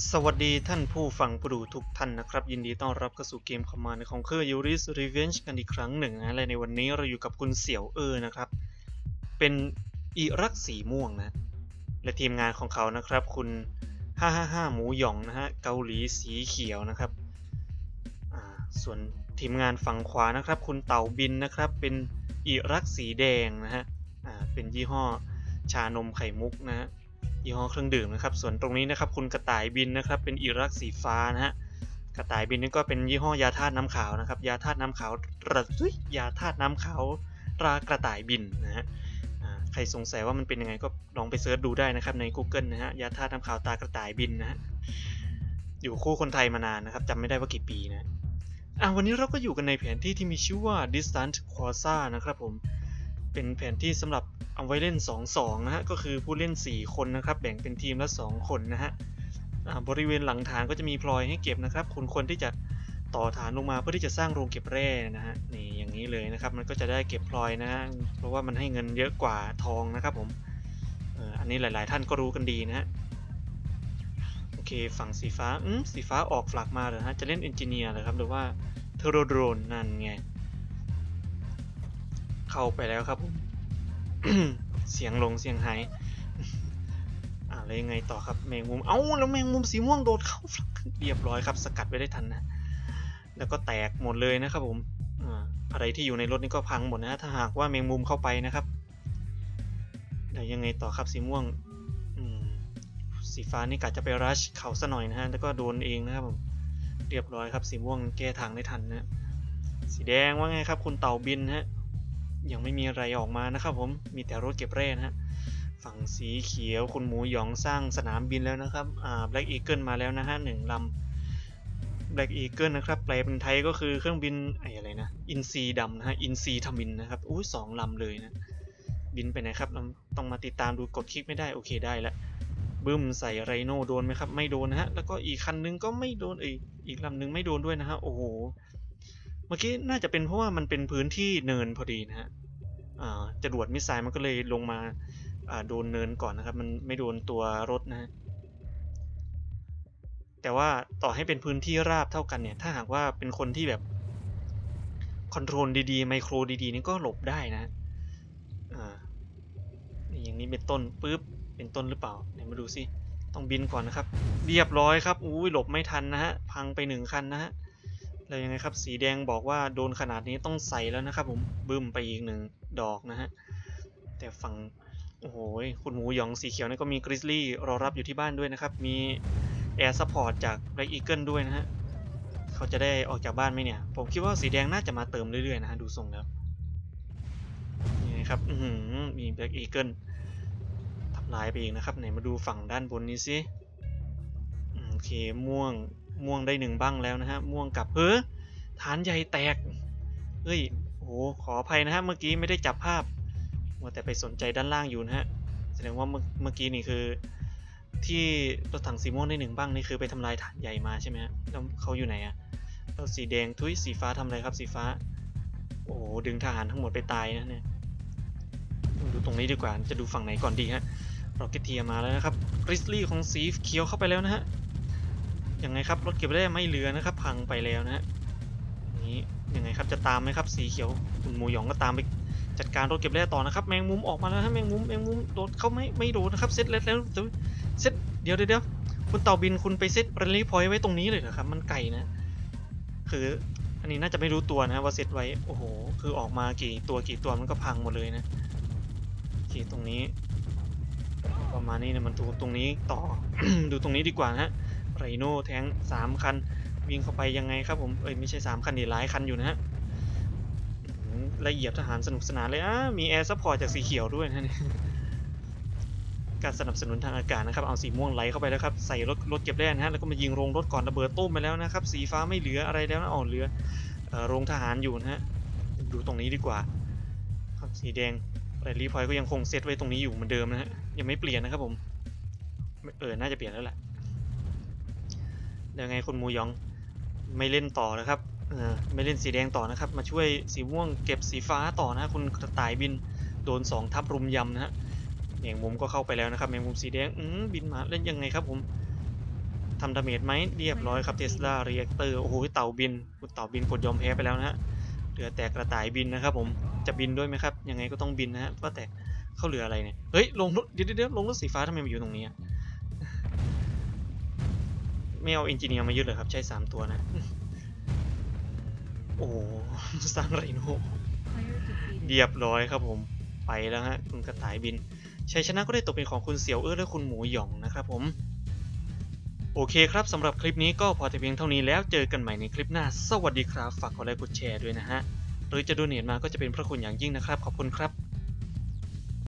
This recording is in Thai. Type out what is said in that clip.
สวัสดีท่านผู้ฟังผู้ดูทุกท่านนะครับ ยินดีต้อนรับเข้าสู่เกมคอมมานด์ของเคอร์ยูริสรีเวนจ์กันอีกครั้งหนึ่งนะและในวันนี้เราอยู่กับคุณเสี่ยวเออนะครับ เป็นอิรักสีม่วงนะ และทีมงานของเขานะครับ คุณ555หมูหยองนะฮะเกาหลีสีเขียวนะครับส่วนทีมงานฝั่งขวานะครับ คุณเต่าบินนะครับ เป็นอิรักสีแดงนะฮะเป็นยี่ห้อชานมไข่มุกนะฮะ ยี่ห้อเครื่องดื่มนะครับ ส่วนตรงนี้นะครับคุณกระต่ายบินนะครับ เป็นอิรักสีฟ้านะฮะกระต่ายบินนี่ก็เป็นยี่ห้อยาธาตุน้ำขาวนะครับ ยาธาตุน้ำขาวระซุยยาธาตุน้ำขาวรากระต่ายบินนะฮะใครสงสัยว่ามันเป็นยังไงก็ลองไปเสิร์ชดูได้นะครับใน Google นะฮะยาธาตุน้ำขาวตากระต่ายบินนะฮะอยู่คู่คนไทยมานานนะครับจำไม่ได้ว่ากี่ปีนะอะวันนี้เราก็อยู่กันในแผนที่ที่มีชื่อว่า Distant Quasar นะครับผม เป็นแผนที่สำหรับเอาไว้เล่น 2-2 นะฮะ ก็คือผู้เล่น 4 คนนะครับ แบ่งเป็นทีมละ 2 คนนะฮะบริเวณหลังฐานก็จะมีพลอยให้เก็บนะครับ คุณควรที่จะต่อฐานลงมาเพื่อที่จะสร้างโรงเก็บแร่นะฮะ นี่อย่างนี้เลยนะครับ มันก็จะได้เก็บพลอยนะฮะเพราะว่ามันให้เงินเยอะกว่าทองนะครับผมอันนี้หลาย ๆ ท่านก็รู้กันดีนะฮะ โอเค ฝั่งสีฟ้า อืมสีฟ้าออกฝลักมาเหรอฮะ จะเล่นเอนจิเนียร์เหรอครับ หรือว่าเทอร์โดรนนั่นไง เข้าไปแล้วครับผมเสียงลงเสียงหายอ่าแล้วยังไงต่อครับแมงมุม เอ้าแล้วแมงมุมสีม่วงโดดเข้าเรียบร้อยครับ สกัดไว้ได้ทันนะ แล้วก็แตกหมดเลยนะครับผมอ่าอะไรที่อยู่ในรถนี่ก็พังหมดนะถ้าหากว่าแมงมุมเข้าไปนะครับแล้วยังไงต่อครับสีม่วงสีฟ้านี่กะจะไปรัชเขาซะหน่อยนะฮะแล้วก็โดนเองนะครับผมเรียบร้อยครับสีม่วงแก้ทางได้ทันนะสีแดงว่าไงครับ คุณเต่าบินฮะ ยังไม่มีอะไรออกมานะครับผมมีแต่รถเก็บแร่นะฮะฝั่งสีเขียวคุณหมูหยองสร้างสนามบินแล้วนะครับอ่า Black Eagle มาแล้วนะฮะหนึ่งลำ Black Eagle นะครับแปลเป็นไทยก็คือเครื่องบินไอ้อะไรนะอินซีดำนะฮะอินซีทำบินนะครับอุ้ยสองลำเลยนะบินไปไหนครับต้องมาติดตามดูกดคลิกไม่ได้โอเคได้ล้วบึ้มใส่ไรโน่โดนไหมครับ ไม่โดนนะฮะ แล้วก็อีกคันนึงก็ไม่โดนเอยอีกลำนึงไม่โดนด้วยนะฮะ โอ้โห มื่อกี้น่าจะเป็นเพราะว่ามันเป็นพื้นที่เนินพอดีนะฮะอ่าจรวดมิสไซล์มันก็เลยลงมาอ่าโดนเนินก่อนนะครับ มันไม่โดนตัวรถนะฮะแต่ว่าต่อให้เป็นพื้นที่ราบเท่ากันเนี่ย ถ้าหากว่าเป็นคนที่แบบคอนโทรลดีๆไมโครดีๆนี่ก็หลบได้นะอ่านี่อย่างนี้เป็นต้นปุ๊บเป็นต้นหรือเปล่าเดี๋ยวมาดูสิต้องบินก่อนนะครับ เรียบร้อยครับอุ้ยหลบไม่ทันนะฮะพังไปหนึ่งคันนะฮะ แล้วยังไงครับ สีแดงบอกว่าโดนขนาดนี้ต้องใส่แล้วนะครับผมบึ้มไปอีกหนึ่งดอกนะฮะ แต่ฝั่งโอ้โหคุณหมูหยองสีเขียวนี่ก็มีกริซลี่รอรับอยู่ที่บ้านด้วยนะครับ มีแอร์ซัพพอร์ตจากแบล็กอีเกิลด้วยนะฮะ เขาจะได้ออกจากบ้านไหมเนี่ย ผมคิดว่าสีแดงน่าจะมาเติมเรื่อยๆนะฮะ ดูทรงแล้วนี่นะครับอือหือมีแบล็กอีเกิลทำลายไปอีกนะครับ ไหนมาดูฝั่งด้านบนนี้สิโอเคม่วง ม่วงได้หนึ่งบ้างแล้วนะฮะ ม่วงกับเฮ้อฐานใหญ่แตก เฮ้ย โอ้โหขออภัยนะฮะ เมื่อกี้ไม่ได้จับภาพมัวแต่ไปสนใจด้านล่างอยู่นะฮะ แสดงว่าเมื่อกี้นี่คือ ที่รถถังสีม่วงได้หนึ่งบ้างนี่คือไปทำลายฐานใหญ่มาใช่ไหมฮะ แล้วเขาอยู่ไหนอะแล้วสีแดงทุยสีฟ้าทำอะไรครับสีฟ้า โอ้โหดึงทหารทั้งหมดไปตายนะเนี่ยดูตรงนี้ดีกว่า จะดูฝั่งไหนก่อนดีฮะรอเกตเทียมาแล้วนะครับกริซลี่ของสีเขียวเข้าไปแล้วนะฮะ ยังไงครับรถเก็บแร่ไม่เหลือนะครับ พังไปแล้วนะฮะนี้ยังไงครับจะตามไหมครับสีเขียวคุณหมูหยองก็ตามไปจัดการรถเก็บแร่ต่อนะครับ แมงมุมออกมาแล้วฮะแมงมุมแมงมุมโดนเขาไม่ไม่โดนนะครับเซตแล้วแล้วเดี๋ยวเซตเดี๋ยวเดี๋ยวคุณเต่าบินคุณไปเซตเรลลี่พอยต์ไว้ตรงนี้เลยเหรอครับ มันไก่นะ คืออันนี้น่าจะไม่รู้ตัวนะว่าเซตไว้โอ้โหคือออกมากี่ตัวกี่ตัวมันก็พังหมดเลยนะโอเคตรงนี้ ประมาณนี้เนี่ยมันดูตรงนี้ต่อดูตรงนี้ดีกว่านะฮะ ไรโน่แท้งสามคัน วิ่งเข้าไปยังไงครับผม เอ้ยไม่ใช่สามคันดิหลายคันอยู่นะฮะละเอียดทหารสนุกสนานเลยอะมีแอร์ซัพพอร์ตจากสีเขียวด้วยนะเนี่ยการสนับสนุนทางอากาศนะครับ เอาสีม่วงไหลเข้าไปแล้วครับ ใส่รถรถเก็บแร่นะฮะ แล้วก็มายิงโรงรถก่อนระเบิดตุ้มไปแล้วนะครับ สีฟ้าไม่เหลืออะไรแล้วนะอ๋อเหลือโรงทหารอยู่นะฮะ ดูตรงนี้ดีกว่า ครับสีแดงแรลลี่พอยก็ยังคงเซตไว้ตรงนี้อยู่เหมือนเดิมนะฮะ ยังไม่เปลี่ยนนะครับผม เออ น่าจะเปลี่ยนแล้วแหละ ยังไงคุณมูยองไม่เล่นต่อนะครับเออไม่เล่นสีแดงต่อนะครับ มาช่วยสีม่วงเก็บสีฟ้าต่อนะคุณกระต่ายบินโดนสองทับรุมยำนะฮะแมงมุมก็เข้าไปแล้วนะครับแมงมุมสีแดงอืบินมาเล่นยังไงครับผมทำดาเมจไหมเรียบร้อยครับเทสลาเรียกเตอร์โอ้โหเต่าบินคุณเต่าบินกดยอมแพ้ไปแล้วนะฮะเหลือแต่กระต่ายบินนะครับ ผมจะบินด้วยไหมครับยังไงก็ต้องบินนะฮะว่าแต่เขาเหลืออะไรเนี่ยเฮ้ยลงรถเดี๋ยวเดี๋ยวลงรถสีฟ้าทำไมมาอยู่ตรงนี้ ไม่เอาเอนจิเนียร์มายึดเลยครับ ใช้สามตัวนะ โอ้สร้างไรโนเรียบร้อยครับผม ไปแล้วฮะ คุณกระต่ายบิน ชัยชนะก็ได้ตกเป็นของคุณเสี่ยวเอ้อและคุณหมูหยองนะครับผม โอเคครับสำหรับคลิปนี้ก็พอแต่เพียงเท่านี้แล้วเจอกันใหม่ในคลิปหน้า สวัสดีครับ ฝากกดไลค์กดแชร์ด้วยนะฮะ หรือจะดูเนตมาก็จะเป็นพระคุณอย่างยิ่งนะครับ ขอบคุณครับ